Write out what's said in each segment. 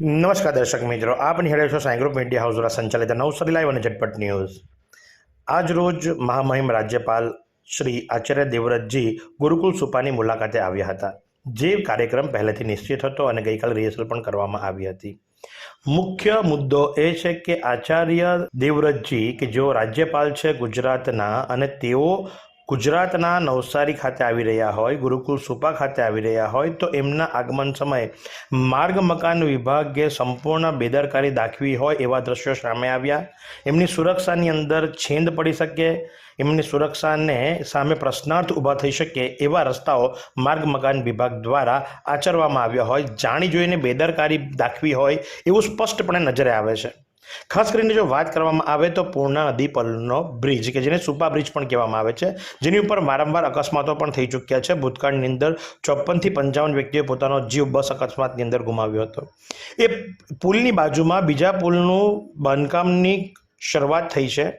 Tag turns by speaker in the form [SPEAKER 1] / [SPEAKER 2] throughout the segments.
[SPEAKER 1] નમસ્કાર દર્શક મિત્રો, આપ નિહાળ્યો છો સાંઈ ગ્રુપ મીડિયા હાઉસ દ્વારા સંચાલિત નવસારી લાઈવ અને ઝટપટ ન્યૂઝ. આજ રોજ મહામહિમ રાજ્યપાલ શ્રી આચાર્ય દેવવ્રતજી ગુરુકુલ સુપાની મુલાકાતે આવ્યા હતા. જે કાર્યક્રમ પહેલેથી નિશ્ચિત હતો અને ગઈકાલે રિહર્સલ પણ કરવામાં આવી હતી. મુખ્ય મુદ્દો એ છે કે આચાર્ય દેવવ્રતજી કે જેઓ રાજ્યપાલ છે ગુજરાતના અને તેઓ ગુજરાતના નવસારી ખાતે આવી રહ્યા હોય ગુરુકુલ સુપા ખાતે આવી રહ્યા હોય, તો એમના આગમન સમયે માર્ગ મકાન વિભાગે સંપૂર્ણ બેદરકારી દાખવી હોય એવા દ્રશ્યો સામે આવ્યા. એમની સુરક્ષાની અંદર છેંદ પડી શકે, એમની સુરક્ષાને સામે પ્રશ્નાર્થ ઊભા થઈ શકે એવા રસ્તાઓ માર્ગ મકાન વિભાગ દ્વારા આચરવામાં આવ્યા હોય. જાણી જોઈને બેદરકારી દાખવી હોય એવું સ્પષ્ટપણે નજરે આવે છે. ખાસ કરીને જો વાત કરવામાં આવે તો પૂર્ણા નદી પરનો બ્રિજ, કે જેને સુપા બ્રિજ પણ કહેવામાં આવે છે, જેની ઉપર વારંવાર અકસ્માતો પણ થઈ ચૂક્યા છે. ભૂતકાળની અંદર ચોપનથી પંચાવન વ્યક્તિએ પોતાનો જીવ બસ અકસ્માતની અંદર ગુમાવ્યો હતો. એ પુલની બાજુમાં બીજા પુલનું બાંધકામની શરૂઆત થઈ છે.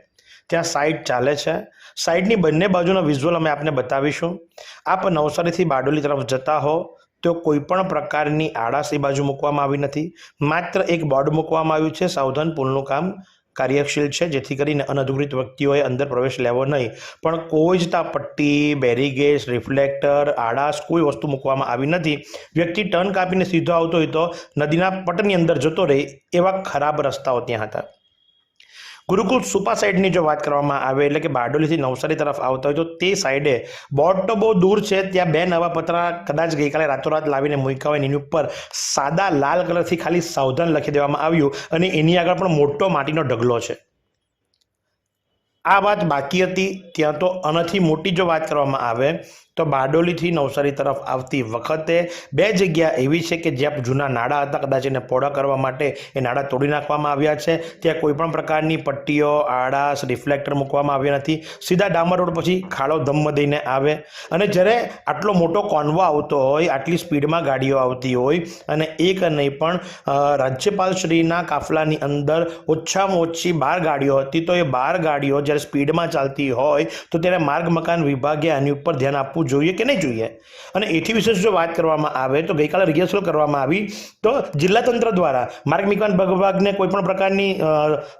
[SPEAKER 1] ત્યાં સાઇટ ચાલે છે. સાઇડની બંને બાજુના વિઝ્યુઅલ અમે આપને બતાવીશું. આપ નવસારીથી બારડોલી તરફ જતા હો. તો કોઈ પણ પ્રકારની આડાશ એ બાજુ મૂકવામાં આવી નથી. માત્ર એક બોર્ડ મૂકવામાં આવ્યું છે. સાવધાન પુલનું કામ કાર્યશીલ છે, જેથી કરીને અનધિકૃત વ્યક્તિઓએ અંદર પ્રવેશ લેવો નહીં. પણ કોઈ જ તાપટ્ટી પટ્ટી બેરીગેટ્સ રિફ્લેક્ટર, આડાશ કોઈ વસ્તુ મૂકવામાં આવી નથી. વ્યક્તિ ટર્ન કાપીને સીધો આવતો હોય તો નદીના પટની અંદર જતો રહે એવા ખરાબ રસ્તાઓ ત્યાં હતા. ગુરુકુળ સુપા સાઈડની જો વાત કરવામાં આવે, એટલે કે બારડોલીથી નવસારી તરફ આવતા હોય, તો તે સાઈડે બોર્ડ તો બહુ દૂર છે, ત્યાં બે નવા પતરા કદાચ ગઈકાલે રાતોરાત લાવીને મૂક્યા હોય એની ઉપર સાદા લાલ કલરથી ખાલી સાવધાન લખી દેવામાં આવ્યું, અને એની આગળ પણ મોટો માટીનો ઢગલો છે. આ વાત બાકી હતી, ત્યાં તો આનાથી મોટી જો વાત કરવામાં આવે તો બારડોલીથી નવસારી તરફ આવતી વખતે બે જગ્યા એવી છે કે જ્યાં જૂના નાળા હતા, કદાચ એને પહોળા કરવા માટે એ નાળા તોડી નાખવામાં આવ્યા છે. ત્યાં કોઈપણ પ્રકારની પટ્ટીઓ આડાશ રિફ્લેક્ટર મૂકવામાં આવ્યા નથી. સીધા ડામર રોડ પછી ખાડો ધમ્મ દઈને આવે. અને જ્યારે આટલો મોટો કોન્વો આવતો હોય, આટલી સ્પીડમાં ગાડીઓ આવતી હોય, અને એક નહીં પણ રાજ્યપાલશ્રીના કાફલાની અંદર ઓછામાં ઓછી બાર ગાડીઓ હતી, તો એ બાર ગાડીઓ જ્યારે સ્પીડમાં ચાલતી હોય, તો ત્યારે માર્ગ મકાન વિભાગે આની ઉપર ધ્યાન આપવું જોઈએ કે નહીં જોઈએ? અને એથી વિશેષ જો વાત કરવામાં આવે તો ગઈકાલે રિહર્સલ કરવામાં આવી તો જિલ્લા તંત્ર દ્વારા માર્ગ મકાન વિભાગને કોઈ પણ પ્રકારની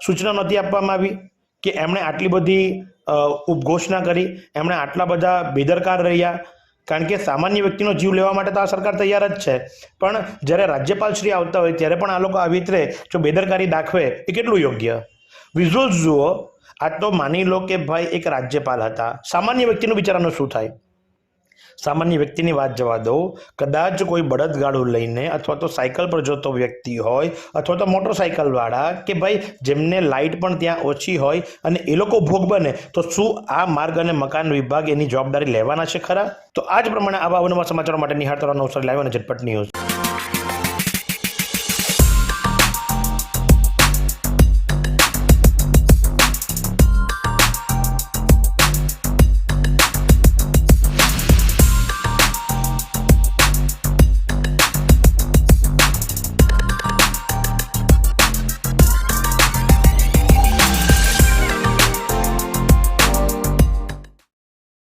[SPEAKER 1] સૂચના નહોતી આપવામાં આવી કે એમણે આટલી બધી ઉપઘોષણા કરી, એમણે આટલા બધા બેદરકાર રહ્યા. કારણ કે સામાન્ય વ્યક્તિનો જીવ લેવા માટે તો આ સરકાર તૈયાર જ છે. પણ જ્યારે રાજ્યપાલ શ્રી આવતા હોય ત્યારે પણ આ લોકો આવી રીતે જો બેદરકારી દાખવે એ કેટલું યોગ્ય? વિઝ્યુઅલ્સ જુઓ આ તો માની લો કે ભાઈ એક રાજ્યપાલ હતા. સામાન્ય વ્યક્તિનું બિચારાનું શું થાય? સામાન્ય વ્યક્તિની વાત જવા દઉં. કદાચ કોઈ બળદગાડું લઈને અથવા તો સાયકલ પર જતો વ્યક્તિ હોય અથવા તો મોટરસાયકલવાળા કે ભાઈ જેમને લાઇટ પણ ત્યાં ઓછી હોય અને એ લોકો ભોગ બને, તો શું આ માર્ગ અને મકાન વિભાગ એની જવાબદારી લેવાના છે ખરા? તો આ જ પ્રમાણે આવા અવનવા સમાચારો માટે નિહાળતા અવસર લાવ્યો અને ઝટપટ ન્યૂઝ.